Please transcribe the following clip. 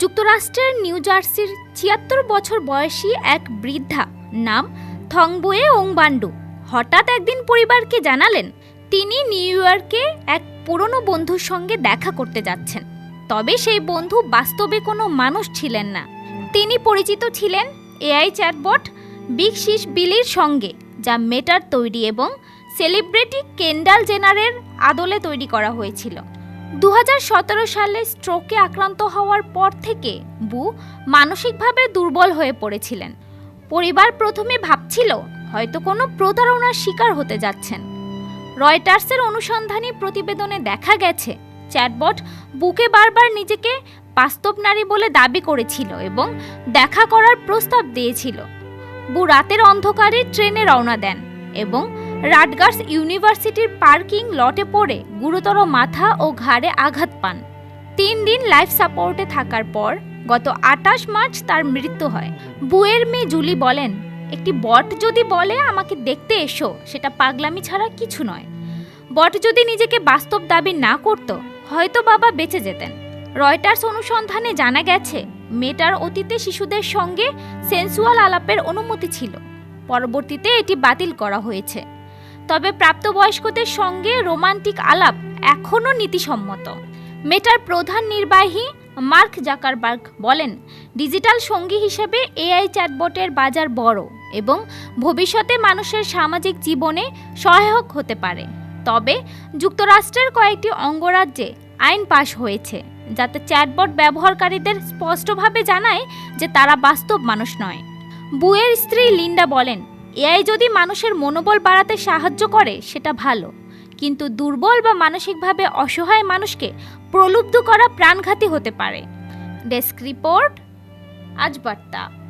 যুক্তরাষ্ট্রের নিউ জার্সির ছিয়াত্তর বছর বয়সী এক বৃদ্ধা নাম থংবুয়ে ওংবান্ডু। হঠাৎ একদিন পরিবারকে জানালেন, তিনি নিউ ইয়র্কে এক পুরনো বন্ধুর সঙ্গে দেখা করতে যাচ্ছেন। তবে সেই বন্ধু বাস্তবে কোনো মানুষ ছিলেন না। তিনি পরিচিত ছিলেন এআই চ্যাটবট বিগ শিস বিলির সঙ্গে, যা মেটার তৈরি এবং সেলিব্রিটি কেন্ডাল জেনারের আদলে তৈরি করা হয়েছিল। দু হাজার সতেরো সালে স্ট্রোকে আক্রান্ত হওয়ার পর থেকে বু মানসিকভাবে দুর্বল হয়ে পড়েছিলেন। পরিবার প্রথমে ভাবছিল, হয়তো কোনো প্রতারণার শিকার হতে যাচ্ছেন। রয়টার্সের অনুসন্ধানী প্রতিবেদনে দেখা গেছে, চ্যাটবট বুকে বারবার নিজেকে বাস্তব নারী বলে দাবি করেছিল এবং দেখা করার প্রস্তাব দিয়েছিল। বু রাতের অন্ধকারে ট্রেনে রওনা দেন এবং রাটগার্স ইউনিভার্সিটির পার্কিং লটে পড়ে গুরুতর মাথা ও ঘাড়ে আঘাত পান। তিন দিন লাইফ সাপোর্টে থাকার পর গত আটাশ মার্চ তার মৃত্যু হয়। বুয়ের মেয়ে জুলি বলেন, একটি বট যদি বলে আমাকে দেখতে এসো, সেটা পাগলামি ছাড়া কিছু নয়। বট যদি নিজেকে বাস্তব দাবি না করত, হয়তো বাবা বেঁচে যেতেন। রয়টার্স অনুসন্ধানে জানা গেছে, মেয়েটার অতীতে শিশুদের সঙ্গে সেন্সুয়াল আলাপের অনুমতি ছিল। পরবর্তীতে এটি বাতিল করা হয়েছে। তবে প্রাপ্তবয়স্কদের সঙ্গে রোমান্টিক আলাপ এখনও নীতিসম্মত। মেটার প্রধান নির্বাহী মার্ক জাকারবার্গ বলেন, ডিজিটাল সঙ্গী হিসেবে এআই চ্যাটবটের বাজার বড় এবং ভবিষ্যতে মানুষের সামাজিক জীবনে সহায়ক হতে পারে। তবে যুক্তরাষ্ট্রের কয়েকটি অঙ্গরাজ্যে আইন পাশ হয়েছে, যাতে চ্যাটবট ব্যবহারকারীদের স্পষ্টভাবে জানায় যে তারা বাস্তব মানুষ নয়। বুয়ের স্ত্রী লিন্ডা বলেন এআই যদি মানুষের মনোবল বাড়াতে সাহায্য করে, সেটা ভালো। কিন্তু দুর্বল বা মানসিকভাবে অসহায় মানুষকে প্রলুব্ধ করা প্রাণঘাতী হতে পারে। ডেস্ক রিপোর্ট, আজ বার্তা।